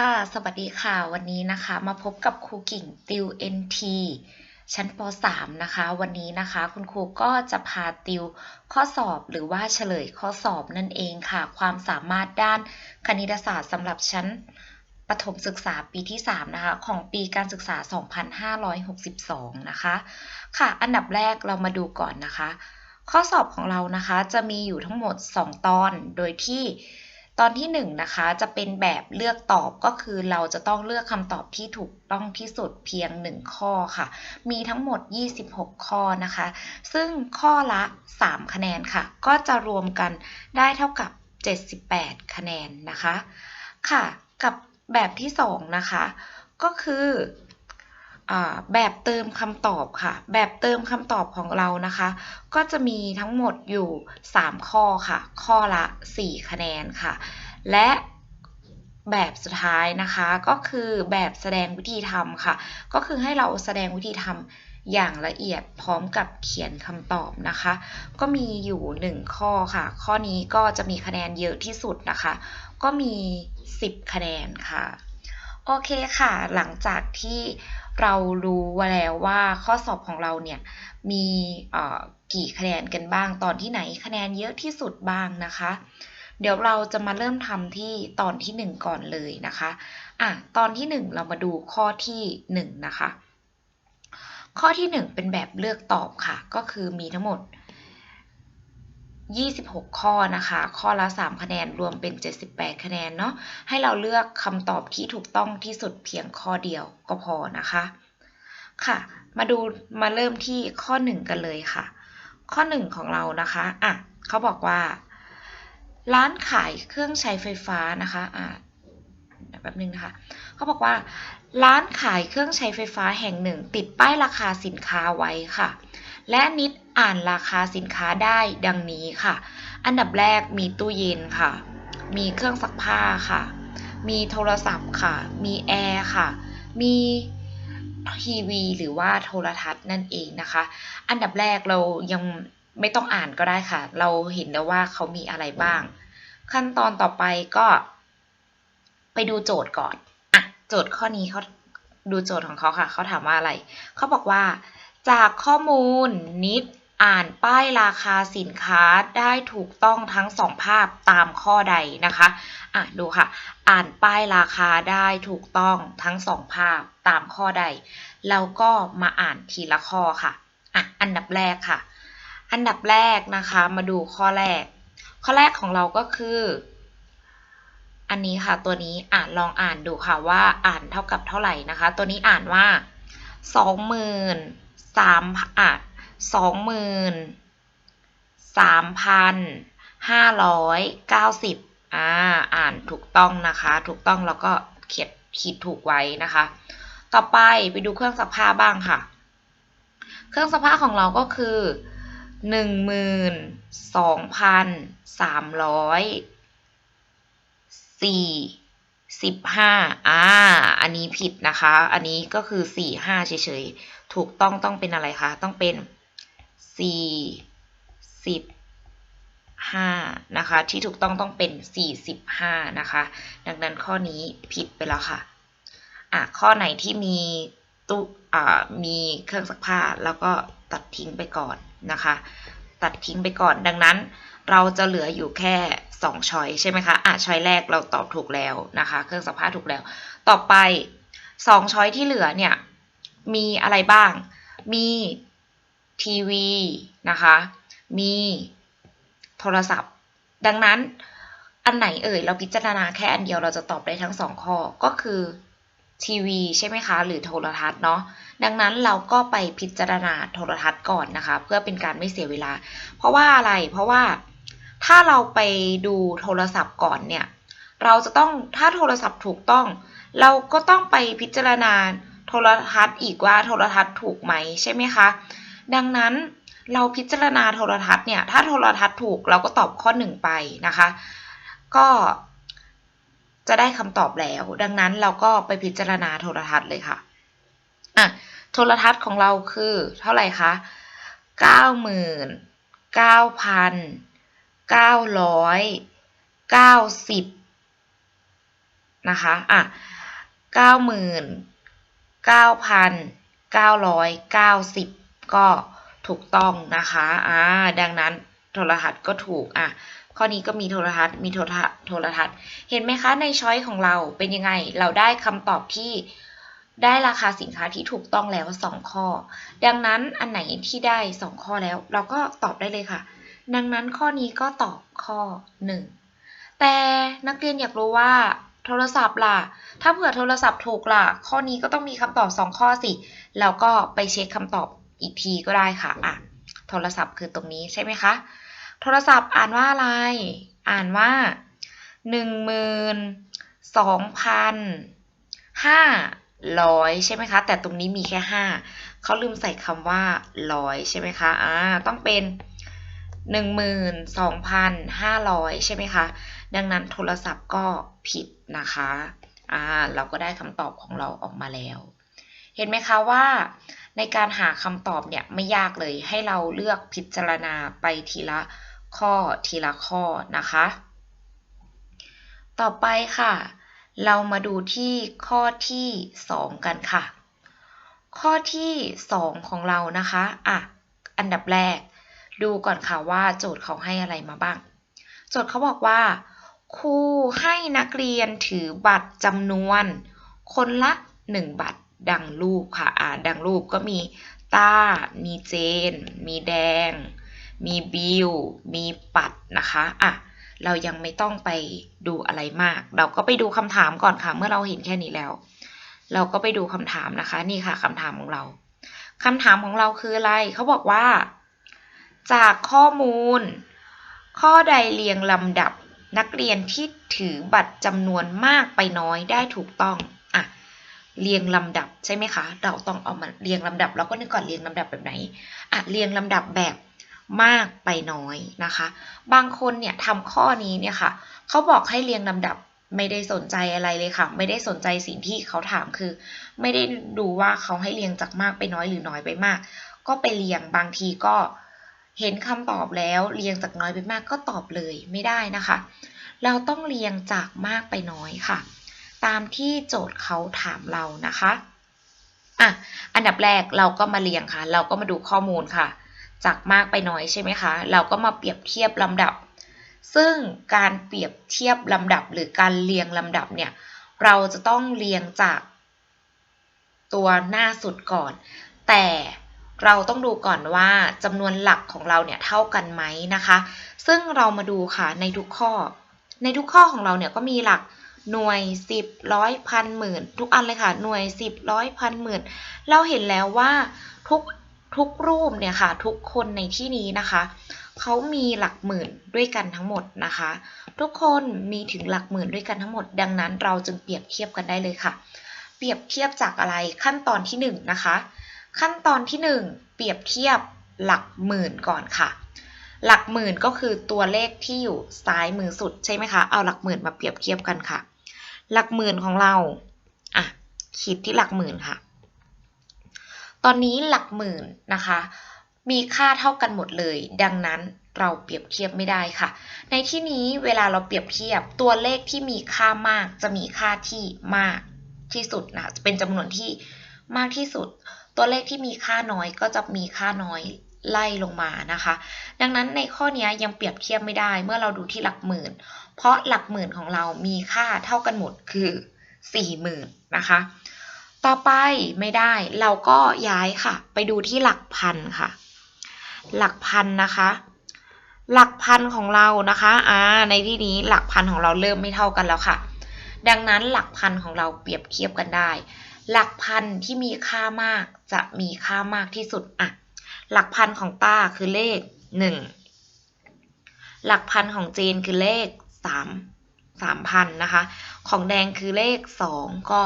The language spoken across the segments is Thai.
ค่ะ สวัสดีค่ะ วันนี้นะคะ มาพบกับครูกิ่งติว NT ชั้นป .3 นะคะ วันนี้นะคะ คุณครูก็จะพาติวข้อสอบหรือว่าเฉลยข้อสอบนั่นเองค่ะ ความสามารถด้านคณิตศาสตร์สำหรับชั้นประถมศึกษาปีที่ 3 นะคะ ของปีการศึกษา 2562 นะคะ ค่ะ อันดับแรกเรามาดูก่อนนะคะ ข้อสอบของเรานะคะ จะมีอยู่ทั้งหมด 2 ตอน โดยที่ ตอนที่1นงนะคะจะเป็นแบบเลือกตอบก็คือเราจะต้องเลือกคำตอบที่ถูกต้องที่สุดเพียง 1 ข้อค่ะ มีทั้งหมด 26 ข้อนะคะ ซึ่งข้อละ 3 คะแนนค่ะ ก็จะรวมกันได้เท่ากับ 78 คะแนนนะคะ ค่ะ กับแบบที่ 2 นะคะ ก็คือ แบบเติมคำตอบค่ะ แบบเติมคำตอบของเรานะคะ ก็จะมีทั้งหมดอยู่ 3 ข้อค่ะ ข้อละ 4 คะแนนค่ะ และแบบสุดท้ายนะคะก็คือแบบแสดงวิธีทำค่ะ ก็คือให้เราแสดงวิธีทำอย่างละเอียดพร้อมกับเขียนคำตอบนะคะ ก็มีอยู่ 1 ข้อค่ะ ข้อนี้ก็จะมีคะแนนเยอะที่สุดนะคะ ก็มี 10 คะแนนค่ะ โอเคค่ะ หลังจากที่ เรารู้แล้วว่าข้อสอบของเราเนี่ยมีกี่คะแนนกันบ้าง ตอนที่ไหนคะแนนเยอะที่สุดบ้างนะคะ เดี๋ยวเราจะมาเริ่มทำที่ตอนที่ 1 ก่อนเลยนะคะอะตอนที่ 1 เรามาดูข้อที่ 1 นะคะ ข้อที่ 1 เป็นแบบเลือกตอบค่ะ ก็คือมีทั้งหมด 26 ข้อนะคะ ข้อละ 3 คะแนนรวมเป็น 78 คะแนนเนาะให้เราเลือกคำตอบที่ถูกต้องที่สุดเพียงข้อเดียวก็พอนะคะ ค่ะ มาดูมาเริ่มที่ข้อ 1 กันเลยค่ะ ข้อ 1 ของเรานะคะอะเขาบอกว่า ร้านขายเครื่องใช้ไฟฟ้านะคะอะแป๊บนึงนะคะเขาบอกว่า ร้านขายเครื่องใช้ไฟฟ้าแห่งหนึ่ง ติดป้ายราคาสินค้าไว้ค่ะ และนิดอ่านราคาสินค้าได้ดังนี้ค่ะ อันดับแรกมีตู้เย็นค่ะ มีเครื่องซักผ้าค่ะ มีโทรศัพท์ค่ะ มีแอร์ค่ะ มีทีวีหรือว่าโทรทัศน์นั่นเองนะคะ อันดับแรกเรายังไม่ต้องอ่านก็ได้ค่ะ เราเห็นแล้วว่าเขามีอะไรบ้าง ขั้นตอนต่อไปก็ ไปดูโจทย์ก่อน อะ โจทย์ข้อนี้เขาดูโจทย์ของเขาค่ะ เขาถามว่าอะไร เขาบอกว่า จากข้อมูลนิดอ่านป้ายราคาสินค้าได้ถูกต้องทั้งสองภาพตามข้อใดนะคะอะดูค่ะ อ่านป้ายราคาได้ถูกต้องทั้งสองภาพตามข้อใดเราก็มาอ่านทีละข้อค่ะอะอันดับแรกค่ะ อันดับแรกนะคะมาดูข้อแรก ข้อแรกของเราก็คือ อันนี้ค่ะตัวนี้อ่านลองอ่านดูค่ะว่าอ่านเท่ากับเท่าไหร่นะคะ ตัวนี้อ่านว่าสองหมื่น สามอะสองหมื่นสามพันห้าร้อยเก้าสิบอ่าอ่านถูกต้องนะคะ ถูกต้องแล้วก็เขียนขีดถูกไว้นะคะ ต่อไปไปดูเครื่องซักผ้าบ้างค่ะ เครื่องซักผ้าของเราก็คือหนึ่งหมื่นสองพันสามร้อยสี่สิบห้าอ่า อันนี้ผิดนะคะ อันนี้ก็คือสี่ห้าเฉยๆ ถูกต้องต้องเป็นอะไรคะ ต้องเป็นสี่สิบห้านะคะ ที่ถูกต้องต้องเป็นสี่สิบห้านะคะ ดังนั้นข้อนี้ผิดไปแล้วค่ะ อะ ข้อไหนที่มีตู้อ่ามีเครื่องซักผ้าแล้วก็ตัดทิ้งไปก่อนนะคะ ตัดทิ้งไปก่อน ดังนั้นเราจะเหลืออยู่แค่สองช้อยใช่ไหมคะอะช้อยแรกเราตอบถูกแล้วนะคะ เครื่องซักผ้าถูกแล้ว ต่อไปสองช้อยที่เหลือเนี่ย มีอะไรบ้าง มีทีวีนะคะ มีโทรศัพท์ ดังนั้นอันไหนเอ่ย เราพิจารณาแค่อันเดียวเราจะตอบได้ทั้งสองข้อก็คือทีวีใช่ไหมคะ หรือโทรทัศน์เนาะดังนั้นเราก็ไปพิจารณาโทรทัศน์ก่อนนะคะ เพื่อเป็นการไม่เสียเวลา เพราะว่าอะไรเพราะว่าถ้าเราไปดูโทรศัพท์ก่อนเนี่ย เราจะต้องถ้าโทรศัพท์ถูกต้อง เราก็ต้องไปพิจารณา ทรทัศน์อีกว่าโทรทัศน์ถูกไหมใช่ไหมคะ ดังนั้นเราพิจารณาโทรทัศน์เนี่ย ถ้าโทรทัศน์ถูกเราก็ตอบข้อหนึ่งไปนะคะ ก็จะได้คำตอบแล้ว ดังนั้นเราก็ไปพิจารณาโทรทัศน์เลยค่ะอะโทรทัศน์ของเราคือเท่าไหร่คะเก้าหมื่นเก้าพันเก้าร้อยเก้าสิบนะคะอะเก้าหมื่นเก้าพันเก้าร้อยเก้าสิบก็ถูกต้องนะคะอ่าดังนั้นโทรหัสก็ถูกอะข้อนี้ก็มีโทรทัศน์มีโทรทัศน์โทรทัศน์ เห็นไหมคะในช้อยของเราเป็นยังไง เราได้คำตอบที่ได้ราคาสินค้าที่ถูกต้องแล้ว 2 ข้อ ดังนั้นอันไหนที่ได้ 2 ข้อแล้ว เราก็ตอบได้เลยค่ะ ดังนั้นข้อนี้ก็ตอบข้อ 1 แต่นักเรียนอยากรู้ว่า โทรศัพท์ล่ะ ถ้าเผื่อโทรศัพท์ถูกล่ะ ข้อนี้ก็ต้องมีคำตอบ 2 ข้อสิเราก็ไปเช็คคำตอบอีกทีก็ได้ค่ะ อะ โทรศัพท์คือตรงนี้ใช่ไหมคะ โทรศัพท์อ่านว่าอะไร อ่านว่าหนึ่งหมื่นสองพันห้าร้อยใช่ไหมคะ แต่ตรงนี้มีแค่ห้าเขาลืมใส่คำว่าร้อยใช่ไหมคะอ่าต้องเป็นหนึ่งหมื่นสองพันห้าร้อยใช่ไหมคะ ดังนั้นโทรศัพท์ก็ผิดนะคะอ่าเราก็ได้คำตอบของเราออกมาแล้ว เห็นไหมคะว่าในการหาคำตอบเนี่ยไม่ยากเลยให้เราเลือกพิจารณาไปทีละข้อทีละข้อนะคะ ต่อไปค่ะ เรามาดูที่ข้อที่ 2 กันค่ะ ข้อที่ 2 ของเรานะคะอะอันดับแรก ดูก่อนค่ะว่าโจทย์เขาให้อะไรมาบ้าง โจทย์เขาบอกว่า ครูให้นักเรียนถือบัตรจำนวน คนละ 1 บัตรดังรูปค่ะ อ่า ดังรูปก็มีต้า มีเจน มีแดง มีบิว มีปัดนะคะ อะ เรายังไม่ต้องไปดูอะไรมาก เราก็ไปดูคำถามก่อนค่ะ เมื่อเราเห็นแค่นี้แล้ว เราก็ไปดูคำถามนะคะ นี่ค่ะคำถามของเราคำถามของเราคืออะไร เขาบอกว่า จากข้อมูล ข้อใดเรียงลำดับ นักเรียนที่ถือบัตรจำนวนมากไปน้อยได้ถูกต้องอะเรียงลำดับใช่ไหมคะ เราต้องเอามาเรียงลำดับเราก็นึกก่อนเรียงลำดับแบบไหนอะเรียงลำดับแบบมากไปน้อยนะคะ บางคนเนี่ยทำข้อนี้เนี่ยค่ะเขาบอกให้เรียงลำดับไม่ได้สนใจอะไรเลยค่ะ ไม่ได้สนใจสิ่งที่เขาถามคือ ไม่ได้ดูว่าเขาให้เรียงจากมากไปน้อยหรือน้อยไปมาก ก็ไปเรียงบางทีก็ เห็นคำตอบแล้วเรียงจากน้อยไปมากก็ตอบเลยไม่ได้นะคะ เราต้องเรียงจากมากไปน้อยค่ะ ตามที่โจทย์เขาถามเรานะคะอะอันดับแรกเราก็มาเรียงค่ะ เราก็มาดูข้อมูลค่ะ จากมากไปน้อยใช่ไหมคะ เราก็มาเปรียบเทียบลำดับ ซึ่งการเปรียบเทียบลำดับหรือการเรียงลำดับเนี่ย เราจะต้องเรียงจากตัวหน้าสุดก่อน แต่ เราต้องดูก่อนว่าจำนวนหลักของเราเนี่ยเท่ากันไหมนะคะ ซึ่งเรามาดูค่ะในทุกข้อ ในทุกข้อของเราเนี่ยก็มีหลักหน่วยสิบร้อยพันหมื่นทุกอันเลยค่ะหน่วยสิบร้อยพันหมื่นเราเห็นแล้วว่าทุกทุกรูปเนี่ยค่ะทุกคนในที่นี้นะคะเขามีหลักหมื่นด้วยกันทั้งหมดนะคะ ทุกคนมีถึงหลักหมื่นด้วยกันทั้งหมด ดังนั้นเราจึงเปรียบเทียบกันได้เลยค่ะ เปรียบเทียบจากอะไรขั้นตอนที่1นนะคะ ขั้นตอนที่ 1 เปรียบเทียบหลักหมื่นก่อนค่ะ หลักหมื่นก็คือตัวเลขที่อยู่ซ้ายมือสุดใช่ไหมคะ เอาหลักหมื่นมาเปรียบเทียบกันค่ะ หลักหมื่นของเราอะคิดที่หลักหมื่นค่ะ ตอนนี้หลักหมื่นนะคะ มีค่าเท่ากันหมดเลย ดังนั้นเราเปรียบเทียบไม่ได้ค่ะ ในที่นี้เวลาเราเปรียบเทียบตัวเลขที่มีค่ามากจะมีค่าที่มากที่สุดนะะเป็นจำนวนที่มากที่สุด ตัวเลขที่มีค่าน้อยก็จะมีค่าน้อยไล่ลงมานะคะ ดังนั้นในข้อนี้ยังเปรียบเทียบไม่ได้เมื่อเราดูที่หลักหมื่น เพราะหลักหมื่นของเรามีค่าเท่ากันหมดคือ 4 0,000นะคะ ต่อไปไม่ได้เราก็ย้ายค่ะ ไปดูที่หลักพันค่ะ หลักพันนะคะ หลักพันของเรานะคะอ่าในที่นี้หลักพันของเราเริ่มไม่เท่ากันแล้วค่ะ ดังนั้นหลักพันของเราเปรียบเทียบกันได้ หลักพันที่มีค่ามากจะมีค่ามากที่สุดอะหลักพันของต้าคือเลข1หลักพันของเจนคือเลข3 3,000นะคะ ของแดงคือเลข2ก็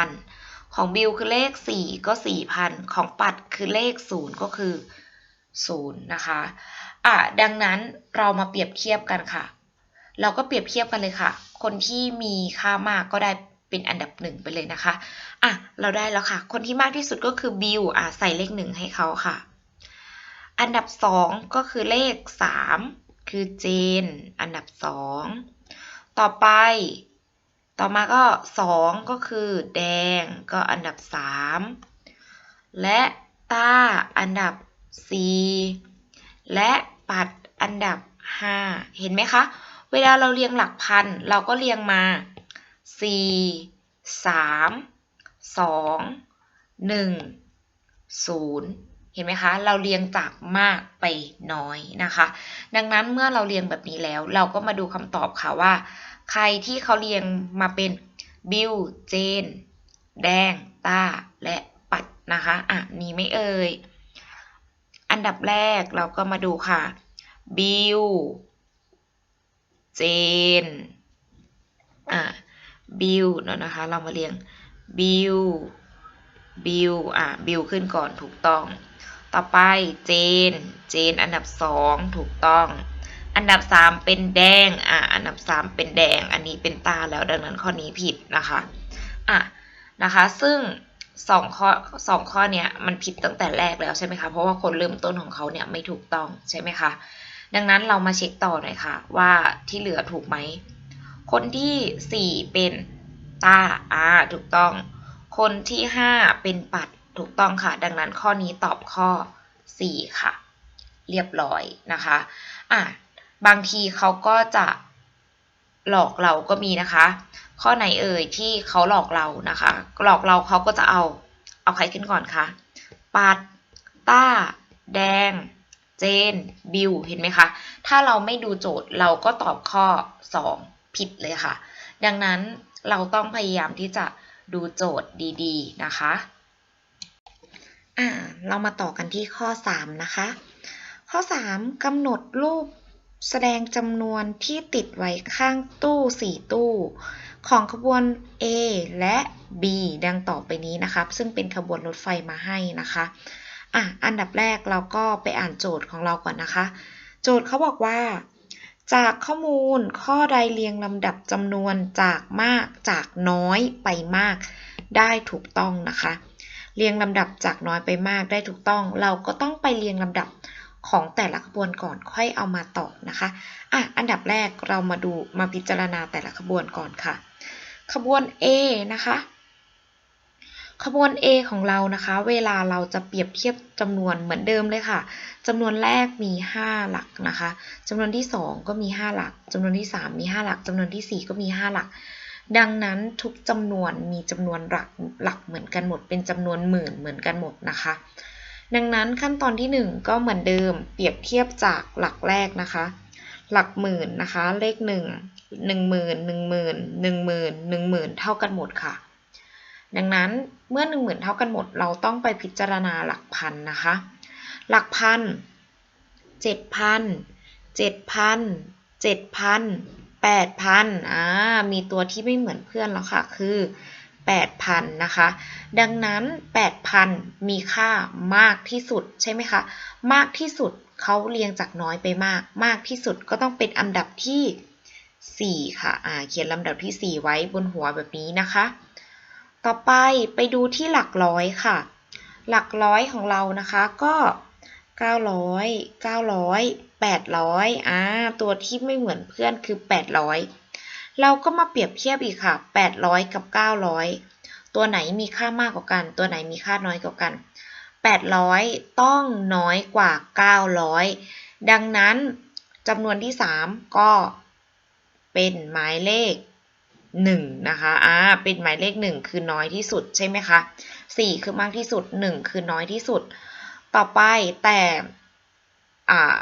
2,000ของบิวคือเลข4ก็4,000ของปัดคือเลข0ก็คือ0นะคะอะดังนั้นเรามาเปรียบเทียบกันค่ะ เราก็เปรียบเทียบกันเลยค่ะ คนที่มีค่ามากก็ได้ เป็นอันดับหนึ่งไปเลยนะคะอะเราได้แล้วค่ะ คนที่มากที่สุดก็คือบิวอะใส่เลขหนึ่งให้เขาค่ะ อันดับสองก็คือเลขสามคือเจน อันดับสองต่อไป ต่อมาก็สองก็คือแดงก็อันดับสามและต้าอันดับสี่และปัดอันดับห้าเห็นไหมคะ เวลาเราเรียงหลักพัน เราก็เรียงมา สี่สามสองหนึ่งศูนย์เห็นไหมคะ เราเรียงจากมากไปน้อยนะคะ ดังนั้นเมื่อเราเรียงแบบนี้แล้ว เราก็มาดูคำตอบค่ะว่า ใครที่เขาเรียงมาเป็นบิลเจน แดง ต้า และปัดนะคะ อะ มีไม่เอ่ย อันดับแรกเราก็มาดูค่ะบิลเจน อะ บิลเนาะนะคะ เรามาเรียงบิลบิลอะบิลขึ้นก่อนถูกต้อง ต่อไปเจนเจนอันดับสองถูกต้อง อันดับสามเป็นแดง อะ อันดับสามเป็นแดง อันนี้เป็นตาแล้วดังนั้นข้อนี้ผิดนะคะ อะ นะคะ ซึ่งสองข้อสองข้อเนี้ยมันผิดตั้งแต่แรกแล้วใช่ไหมคะ เพราะว่าคนเริ่มต้นของเขาเนี่ยไม่ถูกต้องใช่ไหมคะ ดังนั้นเรามาเช็คต่อหน่อยค่ะ ว่าที่เหลือถูกไหม คนที่สี่เป็นตาอ่าถูกต้อง คนที่ห้าเป็นปัดถูกต้องค่ะ ดังนั้นข้อนี้ตอบข้อ4ค่ะ เรียบร้อยนะคะอะบางทีเขาก็จะหลอกเราก็มีนะคะ ข้อไหนเอ่ยที่เขาหลอกเรานะคะ หลอกเราเขาก็จะเอาเอาใครขึ้นก่อนคะปัดต้า แดง เจน บิว เห็นไหมคะ ถ้าเราไม่ดูโจทย์เราก็ตอบข้อ 2 ผิดเลยค่ะ ดังนั้นเราต้องพยายามที่จะดูโจทย์ดีๆนะคะอ่าเรามาต่อกันที่ข้อ 3 นะคะ ข้อ 3กำหนดรูปแสดงจำนวนที่ติดไว้ข้างตู้ 4 ตู้ ของขบวน A และ B ดังต่อไปนี้นะครับ ซึ่งเป็นขบวนรถไฟมาให้นะคะอะอันดับแรกเราก็ไปอ่านโจทย์ของเราก่อนนะคะ โจทย์เขาบอกว่า จากข้อมูลข้อใดเรียงลำดับจำนวนจากมากจากน้อยไปมาก ได้ถูกต้องนะคะ เรียงลำดับจากน้อยไปมากได้ถูกต้อง เราก็ต้องไปเรียงลำดับของแต่ละขบวนก่อนค่อยเอามาตอบนะคะอะอันดับแรกเรามาดูมาพิจารณาแต่ละขบวนก่อนค่ะ ขบวน A นะคะ ขบวน A ของเรานะคะ เวลาเราจะเปรียบเทียบจำนวนเหมือนเดิมเลยค่ะจำนวนแรกมี 5 หลักนะคะจำนวนที่ 2 ก็มี 5 หลักจำนวนที่ 3 มี 5 หลักจำนวนที่ 4 ก็มี 5 หลัก ดังนั้นทุกจำนวนมีจำนวนหลักหลักเหมือนกันหมด เป็นจำนวนหมื่นเหมือนกันหมดนะคะ ดังนั้นขั้นตอนที่ 1 ก็เหมือนเดิม เปรียบเทียบจากหลักแรกนะคะ หลักหมื่นนะคะ เลข 1 1 0 0 0 0 1 0 0 0 0 1 0 0 0 0 1 0 0 0 0 เท่ากันหมดค่ะ ดังนั้นเมื่อ 1 0,000 เท่ากันหมด เราต้องไปพิจารณาหลักพันนะคะ หลักพันเจ็ดพันเจ็ดพันเจ็ดพันแปดพันอ่ามีตัวที่ไม่เหมือนเพื่อนแล้วค่ะ คือแปดพันนะคะ ดังนั้นแปดพันมีค่ามากที่สุดใช่ไหมคะ มากที่สุดเขาเรียงจากน้อยไปมาก มากที่สุดก็ต้องเป็นอันดับที่ 4 ค่ะ อ่า เขียนลำดับที่ 4 ไว้บนหัวแบบนี้นะคะ ต่อไปไปดูที่หลักร้อยค่ะ หลักร้อยของเรานะคะก็900 900 800อ่าตัวที่ไม่เหมือนเพื่อนคือ 800 เราก็มาเปรียบเทียบอีกค่ะ 800 กับ 900 ตัวไหนมีค่ามากกว่ากัน ตัวไหนมีค่าน้อยกว่ากัน 800 ต้องน้อยกว่า 900 ดังนั้นจำนวนที่ 3 ก็เป็นหมายเลข 1นะคะอ่าเป็นหมายเลข 1 คือน้อยที่สุดใช่ไหมคะ4คือมากที่สุด 1 คือน้อยที่สุด ต่อไปแต่อ่า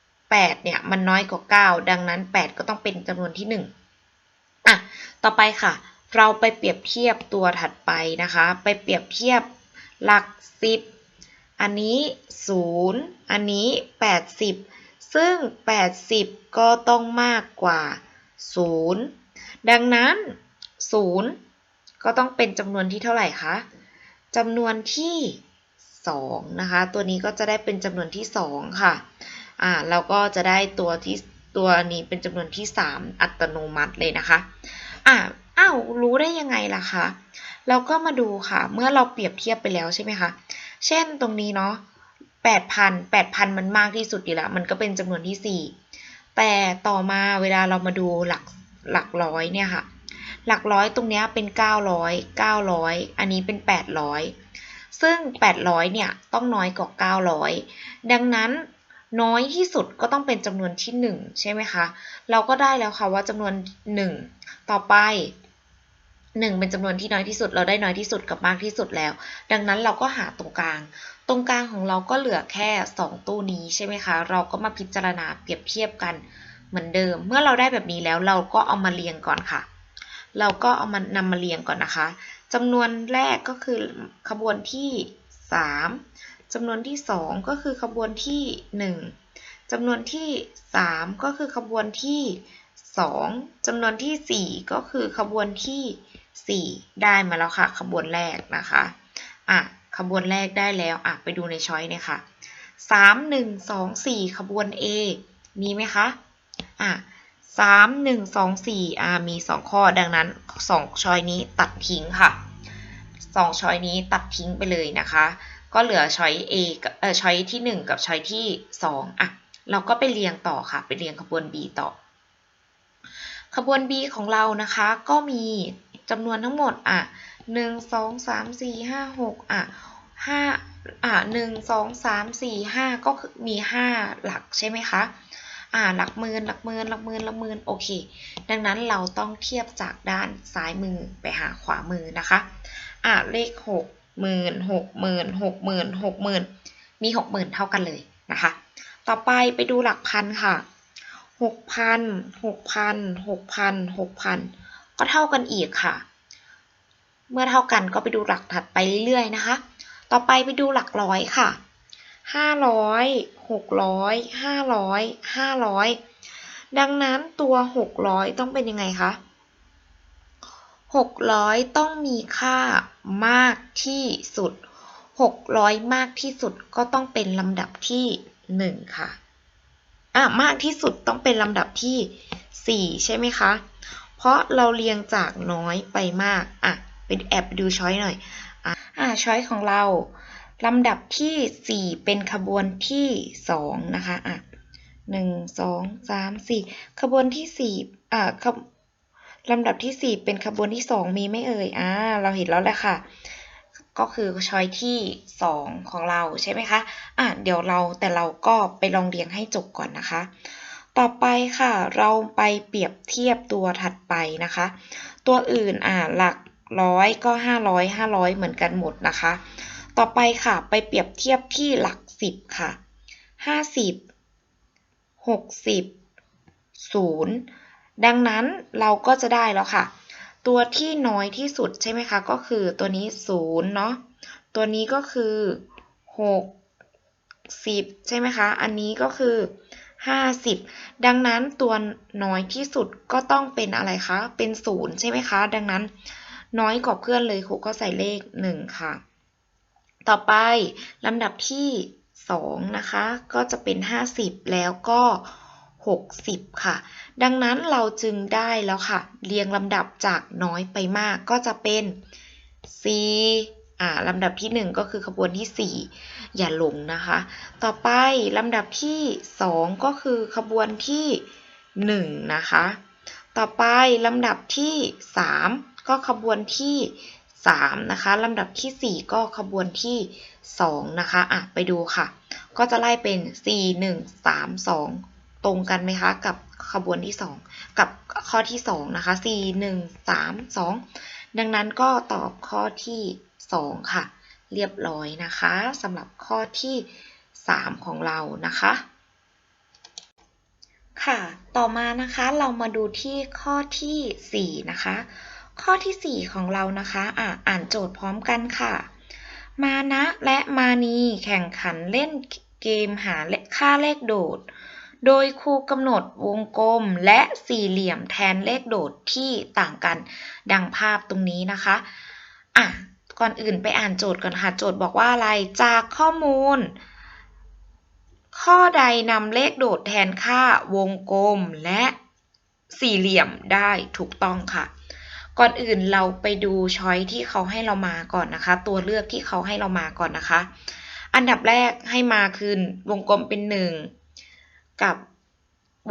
8เนี่ยมันน้อยกว่า 9 ดังนั้น 8 ก็ต้องเป็นจำนวนที่ 1อะต่อไปค่ะ เราไปเปรียบเทียบตัวถัดไปนะคะ ไปเปรียบเทียบหลัก 10 อันนี้ 0 อันนี้ 80 ซึ่ง 80 ก็ต้องมากกว่า 0 ดังนั้น 0 ก็ต้องเป็นจำนวนที่เท่าไหร่คะจำนวนที่ 2 นะคะ ตัวนี้ก็จะได้เป็นจำนวนที่ 2 ค่ะอ่าเราก็จะได้ตัวที่ตัวนี้เป็นจำนวนที่ 3 อัตโนมัติเลยนะคะอ่าอ้าวรู้ได้ยังไงล่ะคะเราก็มาดูค่ะ เมื่อเราเปรียบเทียบไปแล้วใช่ไหมคะ เช่นตรงนี้เนาะ8,000 8,000 มันมากที่สุดอยู่แล้ว มันก็เป็นจำนวนที่ 4 แต่ต่อมาเวลาเรามาดูหลัก หลักร้อยเนี่ยค่ะ หลักร้อยตรงนี้เป็น 900 900 อันนี้เป็น 800 ซึ่ง 800 เนี่ยต้องน้อยกว่า 900 ดังนั้นน้อยที่สุดก็ต้องเป็นจำนวนที่ 1 ใช่ไหมคะ เราก็ได้แล้วค่ะว่าจำนวน 1 ต่อไป 1 เป็นจำนวนที่น้อยที่สุด เราได้น้อยที่สุดกับมากที่สุดแล้ว ดังนั้นเราก็หาตรงกลาง ตรงกลางของเราก็เหลือแค่ 2 ตู้นี้ใช่ไหมคะ เราก็มาพิจารณาเปรียบเทียบกัน เหมือนเดิม เมื่อเราได้แบบนี้แล้วเราก็เอามาเรียงก่อนค่ะ เราก็เอามานำมาเรียงก่อนนะคะจำนวนแรกก็คือขบวนที่ 3จำนวนที่ 2 ก็คือขบวนที่ 1จำนวนที่ 3 ก็คือขบวนที่ 2จำนวนที่ 4 ก็คือขบวนที่ 4 ได้มาแล้วค่ะ ขบวนแรกนะคะอะขบวนแรกได้แล้วอะไปดูในช้อยเนี่ยค่ะ 3 1 2 4 ขบวน A มีไหมคะ อะสามหนึ่งสองสี่อ่ามีสองข้อดังนั้นสองช้อยนี้ตัดทิ้งค่ะสองช้อยนี้ตัดทิ้งไปเลยนะคะ ก็เหลือช้อย A กับเอ่อช้อยที่หนึ่งกับช้อยที่สองอะเราก็ไปเรียงต่อค่ะ ไปเรียงขบวน B ต่อ ขบวน B ของเรานะคะ ก็มีจำนวนทั้งหมดอะหนึ่งสองสามสี่ห้าหกอะห้าอะหนึ่งสองสามสี่ห้าก็คือมีห้าหลักใช่ไหมคะ อ่าหลักหมื่นหลักหมื่นหลักหมื่นหลักหมื่นโอเค ดังนั้นเราต้องเทียบจากด้านซ้ายมือไปหาขวามือนะคะอ่าเลขหกหมื่นหกหมื่นหกหมื่นหกหมื่นมีหกหมื่นเท่ากันเลยนะคะ ต่อไปไปดูหลักพันค่ะหกพันหกพันหกพันหกพันก็เท่ากันอีกค่ะ เมื่อเท่ากันก็ไปดูหลักถัดไปเรื่อยๆนะคะ ต่อไปไปดูหลักร้อยค่ะ ห้าร้อยหกร้อยห้าร้อยห้าร้อยดังนั้นตัวหกร้อยต้องเป็นยังไงคะหกร้อยต้องมีค่ามากที่สุดหกร้อยมากที่สุดก็ต้องเป็นลำดับที่หนึ่งค่ะอะมากที่สุดต้องเป็นลำดับที่สี่ใช่ไหมคะ เพราะเราเรียงจากน้อยไปมากอะเป็นแอบดูช้อยหน่อยอะอะช้อยของเรา ลำดับที่ 4 เป็นขบวนที่ 2 นะคะอะหนึ่งสองสามสี่ขบวนที่4อะขบลำดับที่4เป็นขบวนที่2มีไม่เอ่ยอ่าเราเห็นแล้วแหละค่ะ ก็คือช้อยที่2ของเราใช่ไหมคะอะเดี๋ยวเราแต่เราก็ไปลองเรียงให้จบก่อนนะคะ ต่อไปค่ะ เราไปเปรียบเทียบตัวถัดไปนะคะ ตัวอื่นอะหลักร้อยก็500 500เหมือนกันหมดนะคะ ต่อไปค่ะ ไปเปรียบเทียบที่หลักสิบค่ะห้าสิบหกสิบศูนย์ดังนั้นเราก็จะได้แล้วค่ะ ตัวที่น้อยที่สุดใช่ไหมคะ ก็คือตัวนี้ศูนย์เนาะตัวนี้ก็คือหกสิบใช่ไหมคะ อันนี้ก็คือห้าสิบดังนั้นตัวน้อยที่สุดก็ต้องเป็นอะไรคะ เป็นศูนย์ใช่ไหมคะ ดังนั้นน้อยกว่าเพื่อนเลยครูก็ใส่เลขหนึ่งค่ะ ต่อไปลำดับที่2นะคะ ก็จะเป็น 50 แล้วก็ 60 ค่ะ ดังนั้นเราจึงได้แล้วค่ะ เรียงลำดับจากน้อยไปมากก็จะเป็น C อ่าลำดับที่ 1 ก็คือขบวนที่ 4 อย่าหลงนะคะ ต่อไปลำดับที่ 2 ก็คือขบวนที่ 1 นะคะ ต่อไปลำดับที่ 3 ก็ขบวนที่ 3นะคะลำดับที่ 4 ก็ขบวนที่2นะคะอะไปดูค่ะ ก็จะไล่เป็น 4 1 3 2 ตรงกันไหมคะกับขบวนที่ 2 กับข้อที่2นะคะ4 1 3 2 ดังนั้นก็ตอบข้อที่ 2 ค่ะ เรียบร้อยนะคะสำหรับข้อที่ 3 ของเรานะคะค่ะ ต่อมานะคะเรามาดูที่ข้อที่ 4 นะคะ ข้อที่ 4 ของเรานะคะอะอ่านโจทย์พร้อมกันค่ะ มานะและมานีแข่งขันเล่นเกมหาเลค่าเลขโดด โดยครูกำหนดวงกลมและสี่เหลี่ยมแทนเลขโดดที่ต่างกันดังภาพตรงนี้นะคะอะก่อนอื่นไปอ่านโจทย์ก่อนค่ะ โจทย์บอกว่าอะไรจากข้อมูล ข้อใดนำเลขโดดแทนค่าวงกลมและสี่เหลี่ยมได้ถูกต้องค่ะ ก่อนอื่นเราไปดูช้อยที่เขาให้เรามาก่อนนะคะ ตัวเลือกที่เขาให้เรามาก่อนนะคะ อันดับแรกให้มาคือวงกลมเป็นหนึ่งกับ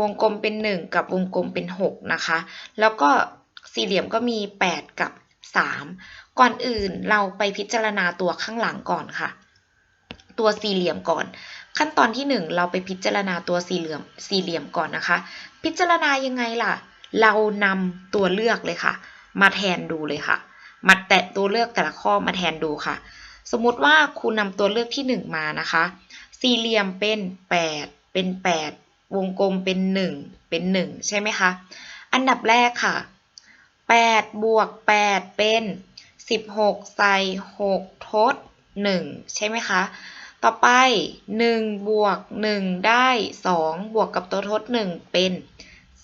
วงกลมเป็นหนึ่งกับวงกลมเป็นหกนะคะ แล้วก็สี่เหลี่ยมก็มี 8 กับ 3 ก่อนอื่นเราไปพิจารณาตัวข้างหลังก่อนค่ะ ตัวสี่เหลี่ยมก่อน ขั้นตอนที่ 1 เราไปพิจารณาตัวสี่เหลี่ยมสี่เหลี่ยมก่อนนะคะ พิจารณายังไงล่ะ เรานำตัวเลือกเลยค่ะ มาแทนดูเลยค่ะ มาแตะตัวเลือกแต่ละข้อมาแทนดูค่ะ สมมติว่าครูนำตัวเลือกที่ 1 มานะคะ สี่เหลี่ยมเป็น 8 เป็น 8 วงกลมเป็น 1 เป็น 1 ใช่ไหมคะ อันดับแรกค่ะ 8 บวก 8 เป็น 16 ใส่ 6 ทด 1 ใช่ไหมคะต่อไป 1 บวก 1 ได้ 2 บวกกับตัวทด 1 เป็น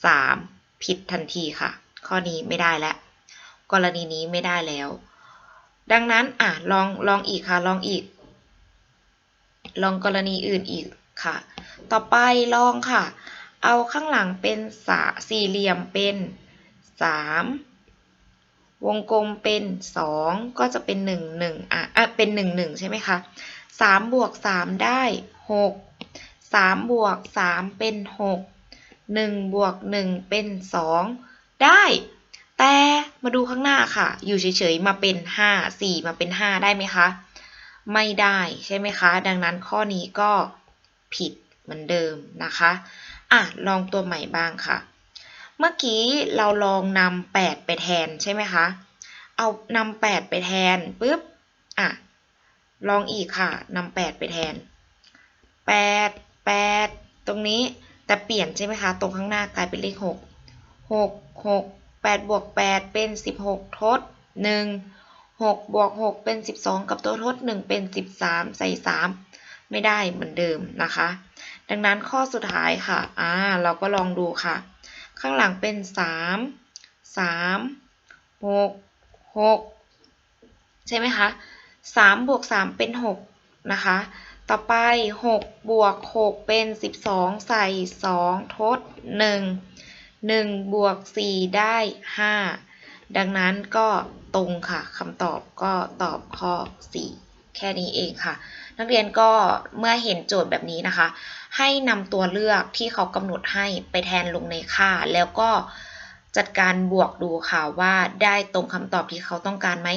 3 ผิดทันทีค่ะ ข้อนี้ไม่ได้แล้ว กรณีนี้ไม่ได้แล้ว ดังนั้นอะลองลองอีกค่ะลองอีก ลองกรณีอื่นอีกค่ะ ต่อไปลองค่ะ เอาข้างหลังเป็นสาสี่เหลี่ยมเป็น3วงกลมเป็น2ก็จะเป็น1 1อะอะเป็น1 1ใช่ไหมคะ3บวก3ได้6 3บวก3เป็น6 1บวก1เป็น2ได้ แต่มาดูข้างหน้าค่ะ อยู่เฉยๆมาเป็น 5 4 มาเป็น 5 ได้ไหมคะ ไม่ได้ใช่ไหมคะ ดังนั้นข้อนี้ก็ผิดเหมือนเดิมนะคะ อะ ลองตัวใหม่บ้างค่ะ เมื่อกี้เราลองนำ8ไปแทนใช่ไหมคะ เอานำ8ไปแทนปุ๊บ อะ ลองอีกค่ะนำ8ไปแทน 8 8 ตรงนี้แต่เปลี่ยนใช่ไหมคะ ตรงข้างหน้ากลายเป็นเลข 6 6 6 8บวก8เป็น 16 ทด 1 6บวก6เป็น 12 กับตัวทด 1 เป็น 13 ใส่ 3 ไม่ได้เหมือนเดิมนะคะ ดังนั้นข้อสุดท้ายค่ะ อ่า เราก็ลองดูค่ะ ข้างหลังเป็น 3 3 6 6 ใช่ไหมคะ3บวก3เป็น 6 นะคะ ต่อไป 6 บวก 6 เป็น 12 ใส่ 2 ทด 1 1บวก4ได้ 5 ดังนั้นก็ตรงค่ะคำตอบก็ตอบข้อ 4 แค่นี้เองค่ะ นักเรียนก็เมื่อเห็นโจทย์แบบนี้นะคะ ให้นำตัวเลือกที่เขากำหนดให้ไปแทนลงในค่า แล้วก็จัดการบวกดูค่ะว่าได้ตรงคำตอบที่เขาต้องการไหม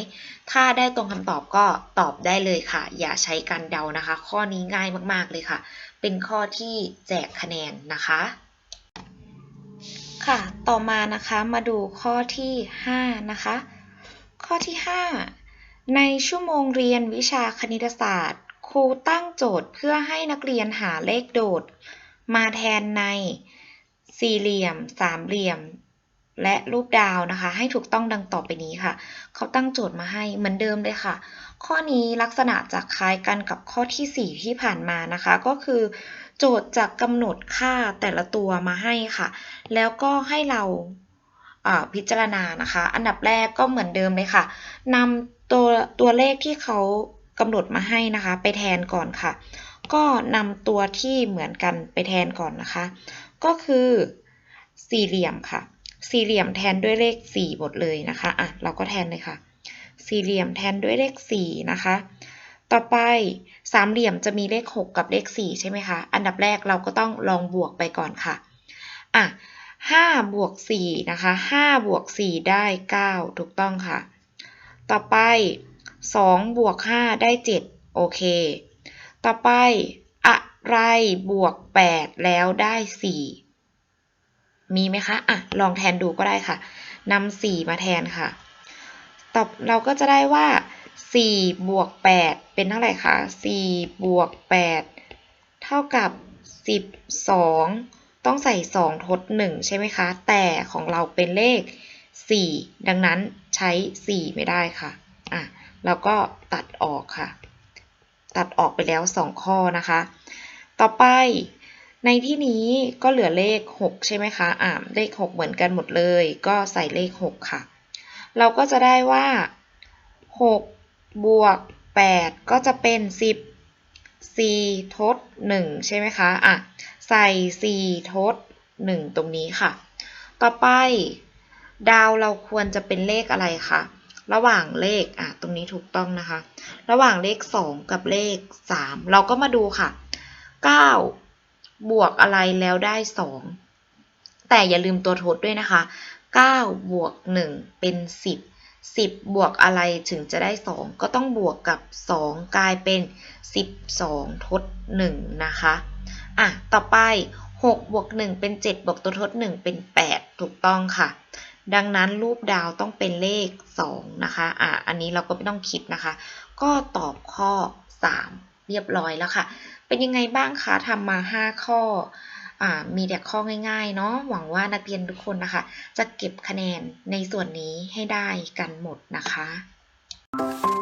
ถ้าได้ตรงคำตอบก็ตอบได้เลยค่ะ อย่าใช้การเดานะคะ ข้อนี้ง่ายมากๆเลยค่ะ เป็นข้อที่แจกคะแนนนะคะ ค่ะ ต่อมานะคะมาดูข้อที่ 5 นะคะ ข้อที่ 5 ในชั่วโมงเรียนวิชาคณิตศาสตร์ ครูตั้งโจทย์เพื่อให้นักเรียนหาเลขโดด มาแทนในสี่เหลี่ยม สามเหลี่ยม และรูปดาวนะคะ ให้ถูกต้องดังต่อไปนี้ค่ะ เขาตั้งโจทย์มาให้เหมือนเดิมเลยค่ะ ข้อนี้ลักษณะจะคล้ายกันกับข้อที่ 4 ที่ผ่านมานะคะ ก็คือ โจทย์จะกำหนดค่าแต่ละตัวมาให้ค่ะ แล้วก็ให้เราพิจารณานะคะ อันดับแรกก็เหมือนเดิมเลยค่ะนำตัวตัวเลขที่เขากำหนดมาให้นะคะ ไปแทนก่อนค่ะ ก็นำตัวที่เหมือนกันไปแทนก่อนนะคะ ก็คือสี่เหลี่ยมค่ะ สี่เหลี่ยมแทนด้วยเลข4หมดเลยนะคะอะเราก็แทนเลยค่ะ สี่เหลี่ยมแทนด้วยเลข4นะคะ ต่อไปสามเหลี่ยมจะมีเลข 6 กับเลข 4 ใช่ไหมคะ อันดับแรกเราก็ต้องลองบวกไปก่อนค่ะ อะ5บวก4นะคะ5บวก4ได้ 9 ถูกต้องค่ะ ต่อไป2บวก5ได้ 7 โอเค ต่อไป อะไรบวก 8 แล้วได้ 4 มีไหมคะ อะ ลองแทนดูก็ได้ค่ะนำ4มาแทนค่ะ ตอบเราก็จะได้ว่า 4บวก8เป็นเท่าไหร่คะ4บวก8เท่ากับ 12 ต้องใส่ 2 ทด 1 ใช่ไหมคะ แต่ของเราเป็นเลข 4 ดังนั้นใช้ 4 ไม่ได้ค่ะอะเราก็ตัดออกค่ะ ตัดออกไปแล้ว 2 ข้อนะคะ ต่อไปในที่นี้ก็เหลือเลข 6 ใช่ไหมคะอ่าเลข 6 เหมือนกันหมดเลย ก็ใส่เลข 6 ค่ะ เราก็จะได้ว่า 6 บวก 8 ก็จะเป็น 10 4 ทด 1 ใช่ไหมคะ อะ ใส่ 4 ทด 1 ตรงนี้ค่ะ ต่อไป ดาวเราควรจะเป็นเลขอะไรคะ ระหว่างเลข อะ ตรงนี้ถูกต้องนะคะ ระหว่างเลข 2 กับเลข 3 เราก็มาดูค่ะ 9 บวกอะไรแล้วได้ 2 แต่อย่าลืมตัวทดด้วยนะคะ 9 บวก 1 เป็น 10 10 บวกอะไรถึงจะได้ 2 ก็ต้องบวกกับ 2 กลายเป็น 12 ทด 1 นะคะ อะ ต่อไป 6 บวก 1 เป็น 7 บวกตัวทด 1 เป็น 8 ถูกต้องค่ะ ดังนั้นรูปดาวต้องเป็นเลข 2 นะคะ อะ อันนี้เราก็ไม่ต้องคิดนะคะ ก็ตอบข้อ 3 เรียบร้อยแล้วค่ะ เป็นยังไงบ้างคะทำมา 5 ข้อ มีแต่ข้อง่ายๆเนาะหวังว่านักเรียนทุกคนนะคะ จะเก็บคะแนนในส่วนนี้ให้ได้กันหมดนะคะ Thank you.